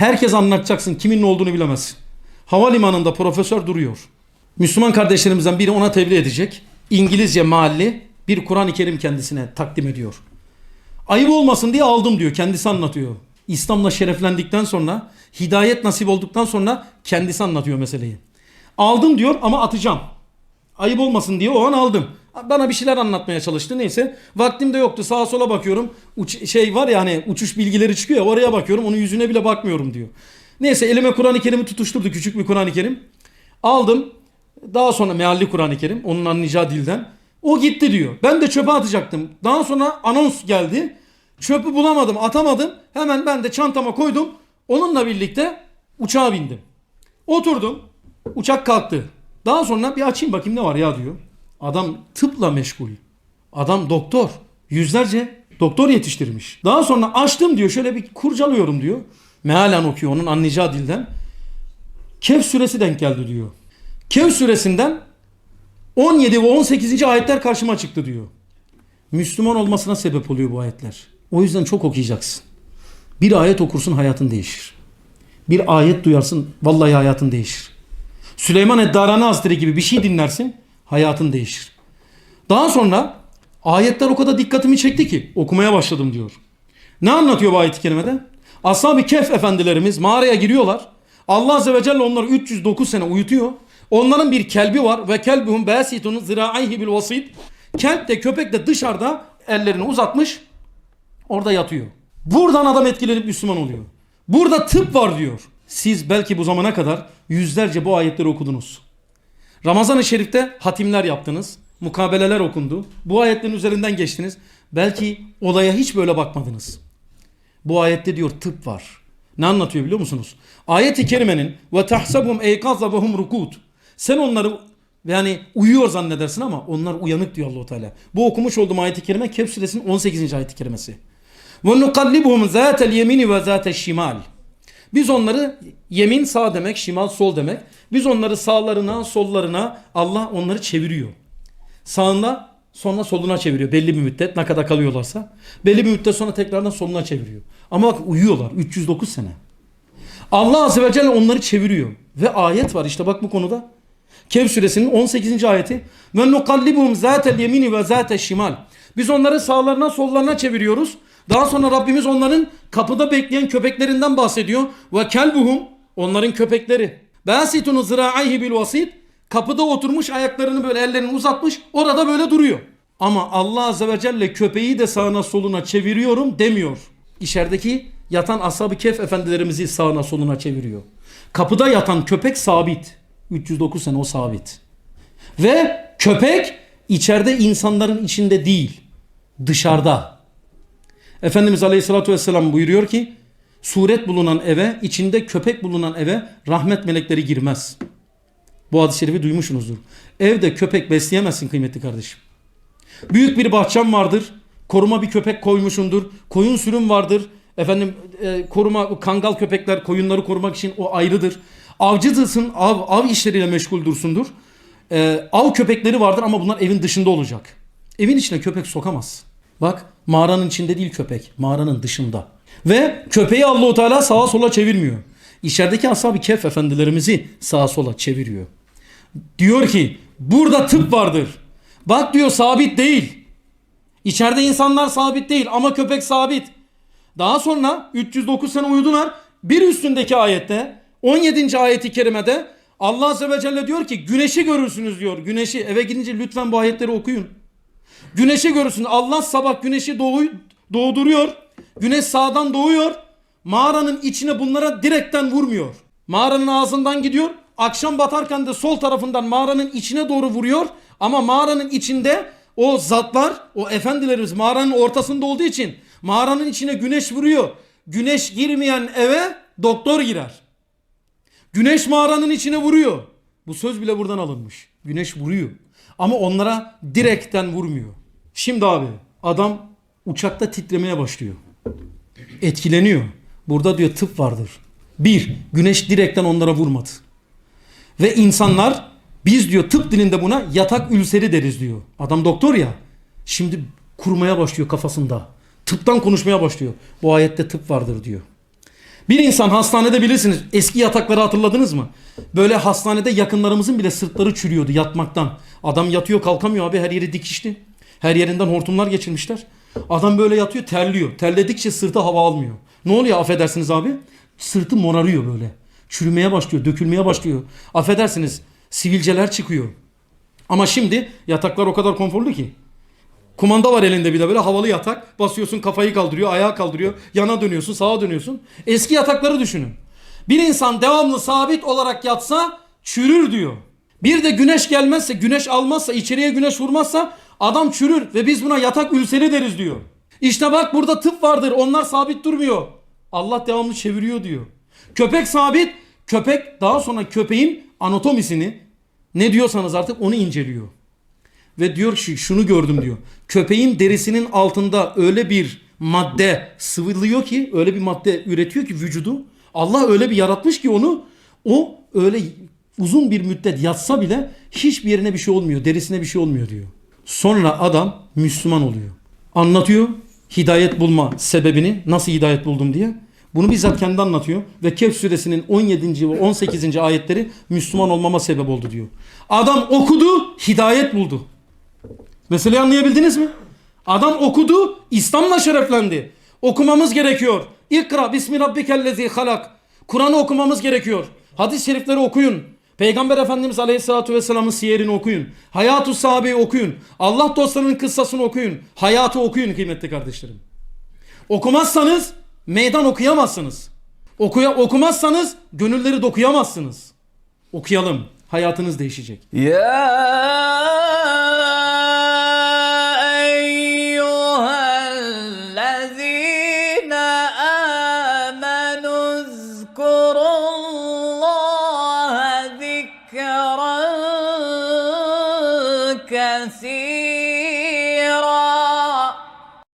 Herkes anlatacaksın. Kimin ne olduğunu bilemezsin. Havalimanında profesör duruyor. Müslüman kardeşlerimizden biri ona tebliğ edecek. İngilizce mahalli bir Kur'an-ı Kerim kendisine takdim ediyor. Ayıp olmasın diye aldım diyor. Kendisi anlatıyor. İslam'la şereflendikten sonra, hidayet nasip olduktan sonra kendisi anlatıyor meseleyi. Aldım diyor ama atacağım. Ayıp olmasın diye o an aldım. Bana bir şeyler anlatmaya çalıştı neyse. Vaktim de yoktu sağa sola bakıyorum. Uç, şey var ya hani uçuş bilgileri çıkıyor ya oraya bakıyorum onun yüzüne bile bakmıyorum diyor. Neyse elime Kur'an-ı Kerim'i tutuşturdu küçük bir Kur'an-ı Kerim. Aldım. Daha sonra mealli Kur'an-ı Kerim onun anlayacağı dilden. O gitti diyor. Ben de çöpe atacaktım. Daha sonra anons geldi. Çöpü bulamadım atamadım. Hemen ben de çantama koydum. Onunla birlikte uçağa bindim. Oturdum. Uçak kalktı. Daha sonra bir açayım bakayım ne var ya diyor. Adam tıpla meşgul. Adam doktor. Yüzlerce doktor yetiştirmiş. Daha sonra açtım diyor şöyle bir kurcalıyorum diyor. Mealen okuyor onun anlayacağı dilden. Kehf suresi denk geldi diyor. Kehf suresinden 17 ve 18. ayetler karşıma çıktı diyor. Müslüman olmasına sebep oluyor bu ayetler. O yüzden çok okuyacaksın. Bir ayet okursun hayatın değişir. Bir ayet duyarsın vallahi hayatın değişir. Süleyman Eddarani Hazretleri gibi bir şey dinlersin hayatın değişir. Daha sonra ayetler o kadar dikkatimi çekti ki okumaya başladım diyor. Ne anlatıyor bu ayet-i kerimede? Ashab-ı Kehf efendilerimiz mağaraya giriyorlar. Allah Azze ve Celle onları 309 sene uyutuyor. Onların bir kelbi var ve kelbuhum basitun zira'ayhi bil vasit. Kelp de köpek de dışarıda ellerini uzatmış orada yatıyor. Buradan adam etkilenip Müslüman oluyor. Burada tıp var diyor. Siz belki bu zamana kadar yüzlerce bu ayetleri okudunuz. Ramazan-ı Şerif'te hatimler yaptınız. Mukabeleler okundu. Bu ayetlerin üzerinden geçtiniz. Belki olaya hiç böyle bakmadınız. Bu ayette diyor tıp var. Ne anlatıyor biliyor musunuz? Ayet-i kerimenin ve tahsabum eykaza ve hum rukut. Sen onları yani uyuyor zannedersin ama onlar uyanık diyor Allahu Teala. Bu okumuş olduğum ayet-i kerime Kehf suresinin 18. ayet-i kerimesi. Ve nukallibuhum zâtel yemini ve zâtel şimal. Biz onları yemin sağ demek, şimal sol demek. Biz onları sağlarına, sollarına Allah onları çeviriyor. Sağına sonra soluna çeviriyor belli bir müddet ne kadar kalıyorlarsa. Belli bir müddet sonra tekrardan soluna çeviriyor. Ama bak uyuyorlar 309 sene. Allah Azze ve Celle onları çeviriyor. Ve ayet var işte bak bu konuda. Kehf suresinin 18. ayeti. Ve nukallibuhum zâtel yemini ve zâtel şimal. Biz onları sağlarına sollarına çeviriyoruz. Daha sonra Rabbimiz onların kapıda bekleyen köpeklerinden bahsediyor. Ve kelbuhum onların köpekleri. Basitun zira'ayhi bil vasit. Kapıda oturmuş ayaklarını böyle ellerini uzatmış. Orada böyle duruyor. Ama Allah Azze ve Celle köpeği de sağına soluna çeviriyorum demiyor. İçerideki yatan ashab-ı kehf efendilerimizi sağına soluna çeviriyor. Kapıda yatan köpek sabit. 309 sene o sabit. Ve köpek içeride insanların içinde değil. Dışarıda. Efendimiz Aleyhisselatü Vesselam buyuruyor ki suret bulunan eve, içinde köpek bulunan eve rahmet melekleri girmez. Bu hadis-i şerifi duymuşsunuzdur. Evde köpek besleyemezsin kıymetli kardeşim. Büyük bir bahçem vardır. Koruma bir köpek koymuşundur. Koyun sürüm vardır. Efendim e, koruma kangal köpekler koyunları korumak için o ayrıdır. Avcısın av, av işleriyle meşgul dursundur. E, av köpekleri vardır ama bunlar evin dışında olacak. Evin içine köpek sokamaz. Bak mağaranın içinde değil köpek. Mağaranın dışında. Ve köpeği Allahu Teala sağa sola çevirmiyor. İçerideki ashab-ı kehf efendilerimizi sağa sola çeviriyor. Diyor ki burada tıp vardır. Bak diyor sabit değil. İçeride insanlar sabit değil ama köpek sabit. Daha sonra 309 sene uyudular. Bir üstündeki ayette 17. ayeti kerimede Allah Azze ve Celle diyor ki güneşi görürsünüz diyor. Güneşi eve gidince lütfen bu ayetleri okuyun. Güneşi görürsün. Allah sabah güneşi doğu, doğduruyor. Güneş sağdan doğuyor. Mağaranın içine bunlara direkten vurmuyor. Mağaranın ağzından gidiyor. Akşam batarken de sol tarafından mağaranın içine doğru vuruyor. Ama mağaranın içinde o zatlar, o efendilerimiz mağaranın ortasında olduğu için mağaranın içine güneş vuruyor. Güneş girmeyen eve doktor girer. Güneş mağaranın içine vuruyor. Bu söz bile buradan alınmış. Güneş vuruyor. Ama onlara direkten vurmuyor. Şimdi abi adam uçakta titremeye başlıyor. Etkileniyor. Burada diyor tıp vardır. Bir, güneş direkten onlara vurmadı. Ve insanlar biz diyor tıp dilinde buna yatak ülseri deriz diyor. Adam doktor ya. Şimdi kurmaya başlıyor kafasında. Tıptan konuşmaya başlıyor. Bu ayette tıp vardır diyor. Bir insan hastanede bilirsiniz eski yatakları hatırladınız mı? Böyle hastanede yakınlarımızın bile sırtları çürüyordu yatmaktan. Adam yatıyor kalkamıyor abi her yeri dikişli. Her yerinden hortumlar geçirmişler. Adam böyle yatıyor terliyor. Terledikçe sırtı hava almıyor. Ne oluyor affedersiniz abi? Sırtı morarıyor böyle. Çürümeye başlıyor, dökülmeye başlıyor. Affedersiniz sivilceler çıkıyor. Ama şimdi yataklar o kadar konforlu ki. Kumanda var elinde bir de böyle havalı yatak. Basıyorsun kafayı kaldırıyor, ayağı kaldırıyor. Yana dönüyorsun, sağa dönüyorsun. Eski yatakları düşünün. Bir insan devamlı sabit olarak yatsa çürür diyor. Bir de güneş gelmezse, güneş almazsa, içeriye güneş vurmazsa adam çürür ve biz buna yatak ülseri deriz diyor. İşte bak burada tıp vardır. Onlar sabit durmuyor. Allah devamlı çeviriyor diyor. Köpek sabit. Köpek daha sonra köpeğin anatomisini ne diyorsanız artık onu inceliyor. Ve diyor ki şunu gördüm diyor. Köpeğin derisinin altında öyle bir madde sıvılıyor ki öyle bir madde üretiyor ki vücudu. Allah öyle bir yaratmış ki onu o öyle uzun bir müddet yatsa bile hiçbir yerine bir şey olmuyor. Derisine bir şey olmuyor diyor. Sonra adam Müslüman oluyor. Anlatıyor hidayet bulma sebebini nasıl hidayet buldum diye. Bunu bizzat kendi anlatıyor ve Kehf suresinin 17. ve 18. ayetleri Müslüman olmama sebep oldu diyor. Adam okudu, hidayet buldu. Meseleyi anlayabildiniz mi? Adam okudu, İslam'la şereflendi. Okumamız gerekiyor. İkra bismi rabbikellezi halak. Kur'an'ı okumamız gerekiyor. Hadis-i şerifleri okuyun. Peygamber Efendimiz Aleyhisselatü Vesselam'ın siyerini okuyun. Hayat-ı sahabeyi okuyun. Allah dostlarının kıssasını okuyun. Hayatı okuyun kıymetli kardeşlerim. Okumazsanız meydan okuyamazsınız. Okuya, okumazsanız gönülleri dokuyamazsınız. Okuyalım. Hayatınız değişecek. يا